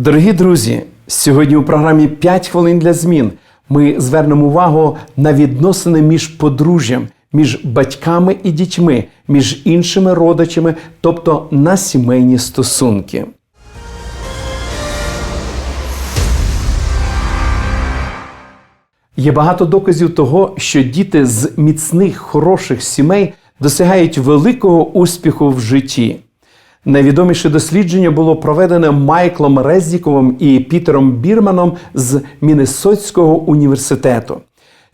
Дорогі друзі, сьогодні у програмі «5 хвилин для змін ми звернемо увагу на відносини між подружжям, між батьками і дітьми, між іншими родичами, тобто на сімейні стосунки. Є багато доказів того, що діти з міцних, хороших сімей досягають великого успіху в житті. Найвідоміше дослідження було проведене Майклом Рездіковим і Пітером Бірманом з Міннесотського університету.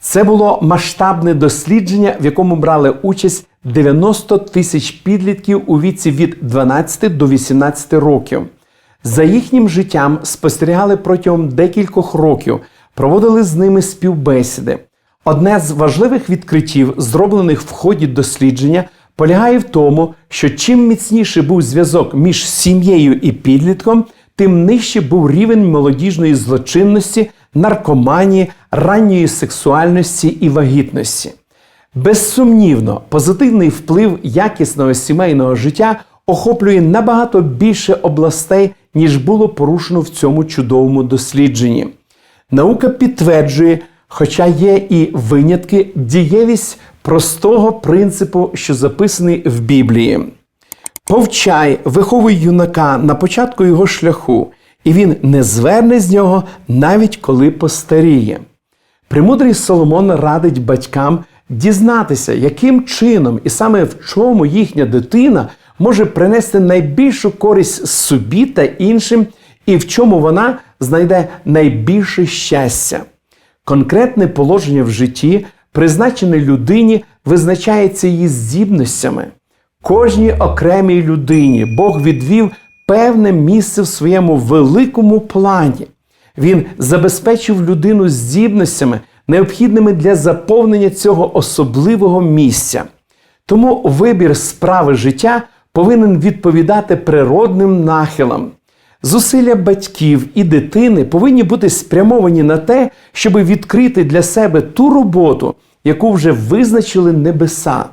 Це було масштабне дослідження, в якому брали участь 90 тисяч підлітків у віці від 12 до 18 років. За їхнім життям спостерігали протягом декількох років, проводили з ними співбесіди. Одне з важливих відкриттів, зроблених в ході дослідження, полягає в тому, що чим міцніший був зв'язок між сім'єю і підлітком, тим нижче був рівень молодіжної злочинності, наркоманії, ранньої сексуальності і вагітності. Безсумнівно, позитивний вплив якісного сімейного життя охоплює набагато більше областей, ніж було порушено в цьому чудовому дослідженні. Наука підтверджує, хоча є і винятки, дієвість простого принципу, що записаний в Біблії. Повчай, виховуй юнака на початку його шляху, і він не зверне з нього навіть коли постаріє. Премудрий Соломон радить батькам дізнатися, яким чином і саме в чому їхня дитина може принести найбільшу користь собі та іншим, і в чому вона знайде найбільше щастя. Конкретне положення в житті, призначене людині, визначається її здібностями. Кожній окремій людині Бог відвів певне місце в своєму великому плані. Він забезпечив людину здібностями, необхідними для заповнення цього особливого місця. Тому вибір справи життя повинен відповідати природним нахилам. Зусилля батьків і дитини повинні бути спрямовані на те, щоб відкрити для себе ту роботу, яку вже визначили небеса.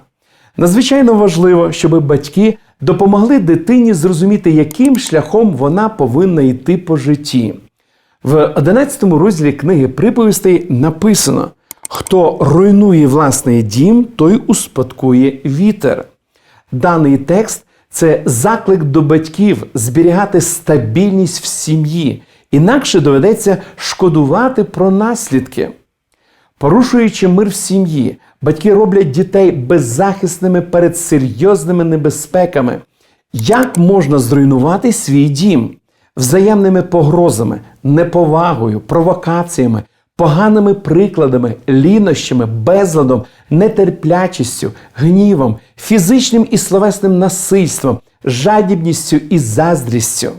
Надзвичайно важливо, щоб батьки допомогли дитині зрозуміти, яким шляхом вона повинна йти по житті. В 11 розділі книги приповістей написано: хто руйнує власний дім, той успадкує вітер. Даний текст це заклик до батьків зберігати стабільність в сім'ї, інакше доведеться шкодувати про наслідки. Порушуючи мир в сім'ї, батьки роблять дітей беззахисними перед серйозними небезпеками. Як можна зруйнувати свій дім? Взаємними погрозами, неповагою, провокаціями, поганими прикладами, лінощами, безладом, нетерплячістю, гнівом, фізичним і словесним насильством, жадібністю і заздрістю.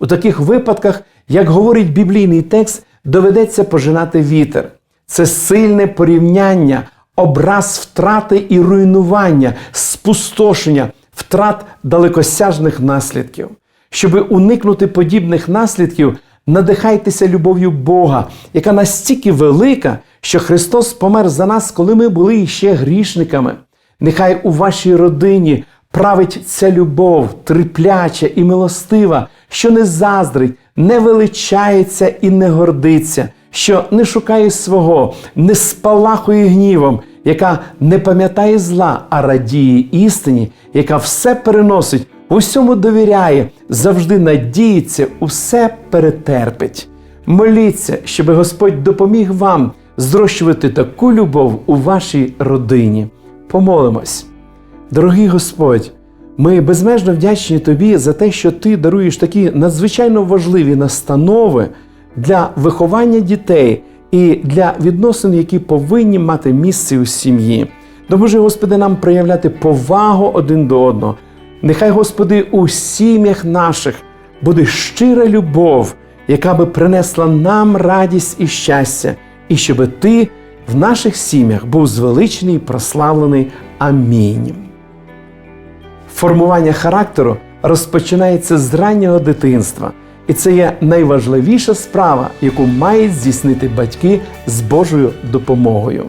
У таких випадках, як говорить біблійний текст, доведеться пожинати вітер. Це сильне порівняння, образ втрати і руйнування, спустошення, втрат далекосяжних наслідків. Щоби уникнути подібних наслідків, надихайтеся любов'ю Бога, яка настільки велика, що Христос помер за нас, коли ми були ще грішниками. Нехай у вашій родині править ця любов, терпляча і милостива, що не заздрить, не величається і не гордиться, що не шукає свого, не спалахує гнівом, яка не пам'ятає зла, а радіє істині, яка все переносить, усьому довіряє, завжди надіється, усе перетерпить. Моліться, щоб Господь допоміг вам зрощувати таку любов у вашій родині. Помолимось. Дорогий Господь, ми безмежно вдячні Тобі за те, що Ти даруєш такі надзвичайно важливі настанови для виховання дітей і для відносин, які повинні мати місце у сім'ї. Допоможи, Господи, нам проявляти повагу один до одного. Нехай, Господи, у сім'ях наших буде щира любов, яка би принесла нам радість і щастя, і щоб Ти в наших сім'ях був звеличений і прославлений. Амінь. Формування характеру розпочинається з раннього дитинства, і це є найважливіша справа, яку мають здійснити батьки з Божою допомогою.